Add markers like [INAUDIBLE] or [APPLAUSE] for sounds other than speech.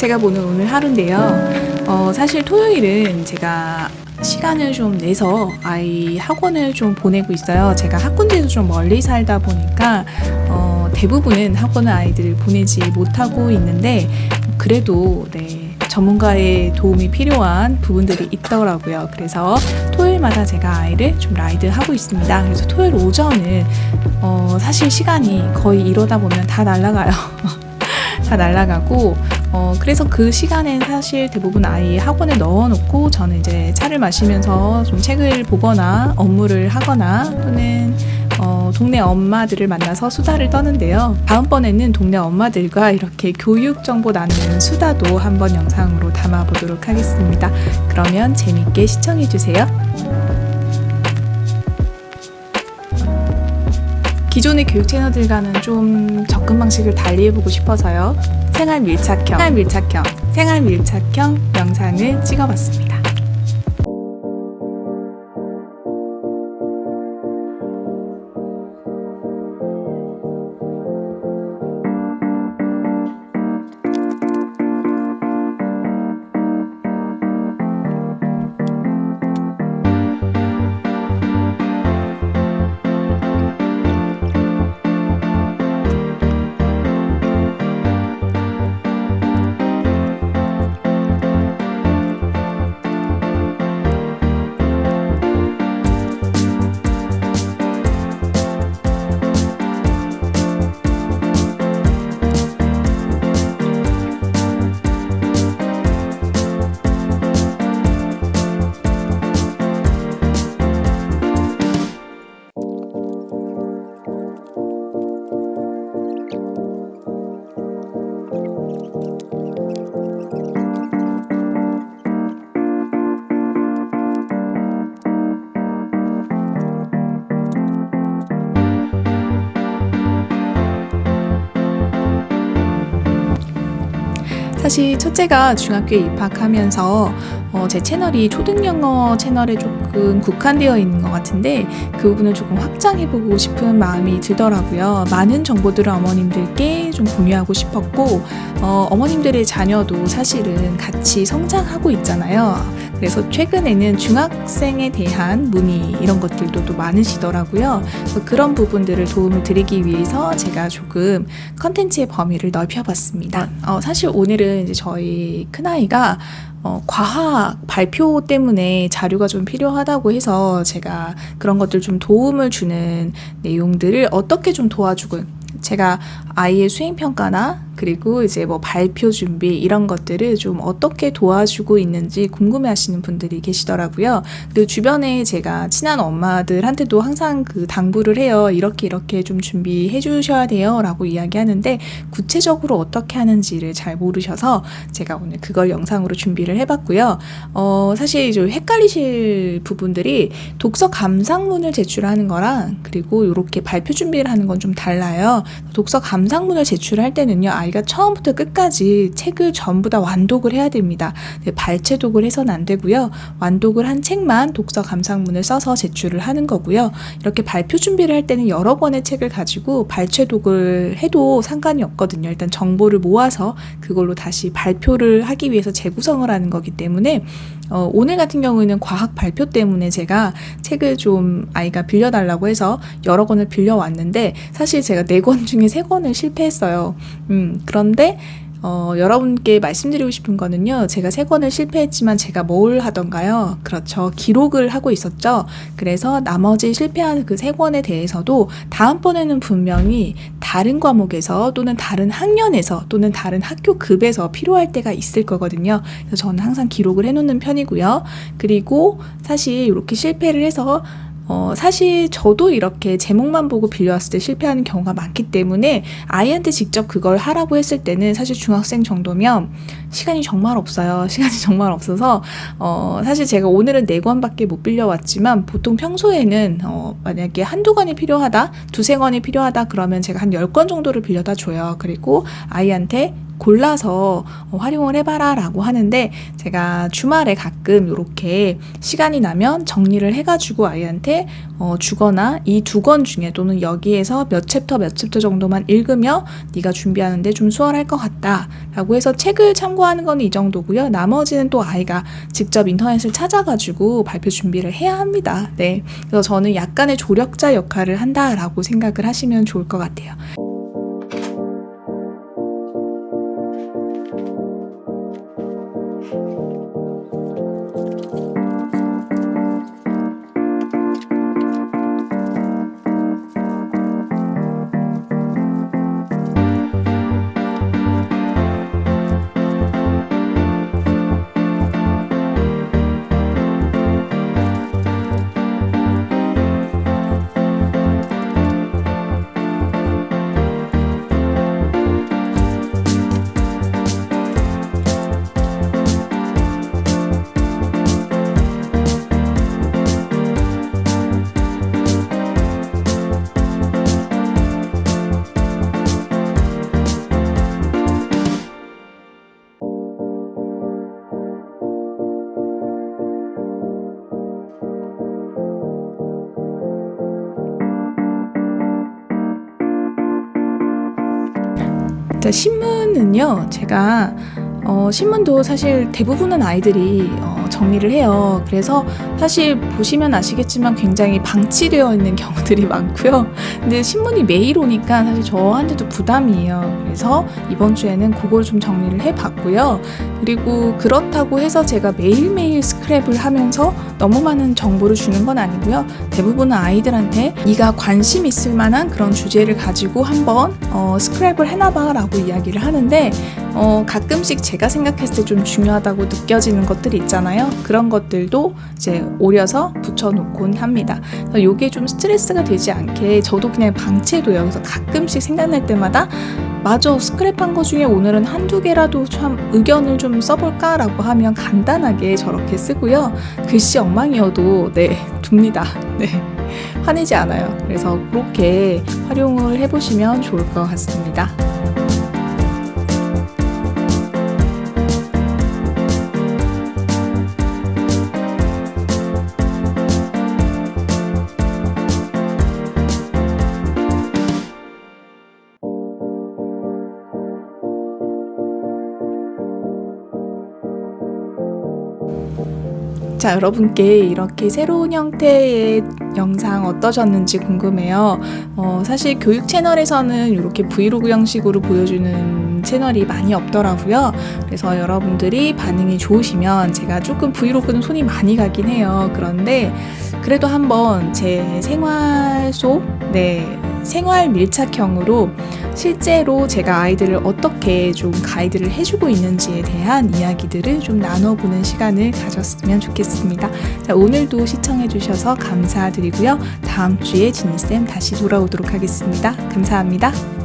제가 보는 오늘 하루인데요. 어, 사실 토요일은 제가 시간을 좀 내서 아이 학원을 좀 보내고 있어요. 제가 학군지에서 좀 멀리 살다 보니까 어, 대부분은 학원을 아이들을 보내지 못하고 있는데 그래도 네, 전문가의 도움이 필요한 부분들이 있더라고요. 그래서 토요일마다 제가 아이를 좀 라이드 하고 있습니다. 그래서 토요일 오전은 어, 사실 시간이 거의 이러다 보면 다 날아가요. [LAUGHS] 다 날아가고 어, 그래서 그 시간엔 사실 대부분 아이 학원에 넣어놓고 저는 이제 차를 마시면서 좀 책을 보거나 업무를 하거나 또는 어, 동네 엄마들을 만나서 수다를 떠는데요. 다음번에는 동네 엄마들과 이렇게 교육 정보 나누는 수다도 한번 영상으로 담아보도록 하겠습니다. 그러면 재밌게 시청해주세요. 기존의 교육 채널들과는 좀 접근 방식을 달리 해보고 싶어서요. 생활 밀착형, 생활 밀착형, 생활 밀착형 영상을 찍어봤습니다. 사실 첫째가 중학교에 입학하면서 어, 제 채널이 초등 영어 채널에 조금 국한되어 있는 것 같은데 그 부분을 조금 확장해보고 싶은 마음이 들더라고요. 많은 정보들을 어머님들께 좀 공유하고 싶었고 어, 어머님들의 자녀도 사실은 같이 성장하고 있잖아요. 그래서 최근에는 중학생에 대한 문의 이런 것들도 또 많으시더라고요. 그런 부분들을 도움을 드리기 위해서 제가 조금 컨텐츠의 범위를 넓혀봤습니다. 어, 사실 오늘은 이제 저희 큰아이가 어, 과학 발표 때문에 자료가 좀 필요하다고 해서 제가 그런 것들 좀 도움을 주는 내용들을 어떻게 좀 도와주고 제가 아이의 수행평가나 그리고 이제 뭐 발표 준비 이런 것들을 좀 어떻게 도와주고 있는지 궁금해 하시는 분들이 계시더라고요. 그리고 주변에 제가 친한 엄마들한테도 항상 그 당부를 해요. 이렇게 이렇게 좀 준비해 주셔야 돼요. 라고 이야기하는데 구체적으로 어떻게 하는지를 잘 모르셔서 제가 오늘 그걸 영상으로 준비를 해봤고요. 어, 사실 좀 헷갈리실 부분들이 독서 감상문을 제출하는 거랑 그리고 이렇게 발표 준비를 하는 건 좀 달라요. 독서 감상문을 제출할 때는요, 아이 가 처음부터 끝까지 책을 전부 다 완독을 해야 됩니다. 네, 발췌독을 해서는 안 되고요. 완독을 한 책만 독서 감상문을 써서 제출을 하는 거고요. 이렇게 발표 준비를 할 때는 여러 권의 책을 가지고 발췌독을 해도 상관이 없거든요. 일단 정보를 모아서 그걸로 다시 발표를 하기 위해서 재구성을 하는 거기 때문에 어, 오늘 같은 경우에는 과학 발표 때문에 제가 책을 좀 아이가 빌려달라고 해서 여러 권을 빌려왔는데 사실 제가 네 권 중에 세 권을 실패했어요. 음, 그런데 어, 여러분께 말씀드리고 싶은 거는요. 제가 세 권을 실패했지만 제가 뭘 하던가요? 그렇죠. 기록을 하고 있었죠. 그래서 나머지 실패한 그 세 권에 대해서도 다음번에는 분명히 다른 과목에서 또는 다른 학년에서 또는 다른 학교 급에서 필요할 때가 있을 거거든요. 그래서 저는 항상 기록을 해놓는 편이고요. 그리고 사실 이렇게 실패를 해서 어, 사실 저도 이렇게 제목만 보고 빌려왔을 때 실패하는 경우가 많기 때문에 아이한테 직접 그걸 하라고 했을 때는 사실 중학생 정도면 시간이 정말 없어요. [LAUGHS] 시간이 정말 없어서 어, 사실 제가 오늘은 네 권밖에 못 빌려왔지만 보통 평소에는 어, 만약에 한두 권이 필요하다, 두세 권이 필요하다 그러면 제가 한 열 권 정도를 빌려다 줘요. 그리고 아이한테 골라서 어, 활용을 해봐라 라고 하는데 제가 주말에 가끔 이렇게 시간이 나면 정리를 해가지고 아이한테 어, 주거나 이 두 권 중에 또는 여기에서 몇 챕터 몇 챕터 정도만 읽으며 네가 준비하는데 좀 수월할 것 같다 라고 해서 책을 참고하는 건 이 정도고요. 나머지는 또 아이가 직접 인터넷을 찾아가지고 발표 준비를 해야 합니다. 네. 그래서 저는 약간의 조력자 역할을 한다라고 생각을 하시면 좋을 것 같아요. 자, 신문은요, 제가 어, 신문도 사실 대부분은 아이들이 어, 정리를 해요. 그래서 사실 보시면 아시겠지만 굉장히 방치되어 있는 경우들이 [LAUGHS] 많고요. 근데 신문이 매일 오니까 사실 저한테도 부담이에요. 그래서 이번 주에는 그걸 좀 정리를 해봤고요. 그리고 그렇다고 해서 제가 매일매일 스크랩을 하면서 너무 많은 정보를 주는 건 아니고요. 대부분은 아이들한테 네가 관심 있을 만한 그런 주제를 가지고 한번 어, 스크랩을 해놔봐라고 이야기를 하는데 어, 가끔씩 제가 생각했을 때 좀 중요하다고 느껴지는 것들이 있잖아요. 그런 것들도 이제 오려서 붙여놓곤 합니다. 그래서 이게 좀 스트레스가 되지 않게 저도 그냥 방치해둬요. 그래서 가끔씩 생각날 때마다 맞아 스크랩한 거 중에 오늘은 한두 개라도 참 의견을 좀 써볼까라고 하면 간단하게 저렇게 쓰고요. 글씨 엉망이어도 네 둡니다. 네 화내지 않아요. 그래서 그렇게 활용을 해보시면 좋을 것 같습니다. 자, 여러분께 이렇게 새로운 형태의 영상 어떠셨는지 궁금해요. 어, 사실 교육 채널에서는 이렇게 브이로그 형식으로 보여주는 채널이 많이 없더라고요. 그래서 여러분들이 반응이 좋으시면 제가 조금 브이로그는 손이 많이 가긴 해요. 그런데 그래도 한번 제 생활 속, 네, 생활 밀착형으로 실제로 제가 아이들을 어떻게 좀 가이드를 해주고 있는지에 대한 이야기들을 좀 나눠보는 시간을 가졌으면 좋겠습니다. 자, 오늘도 시청해주셔서 감사드리고요. 다음 주에 진희쌤 다시 돌아오도록 하겠습니다. 감사합니다.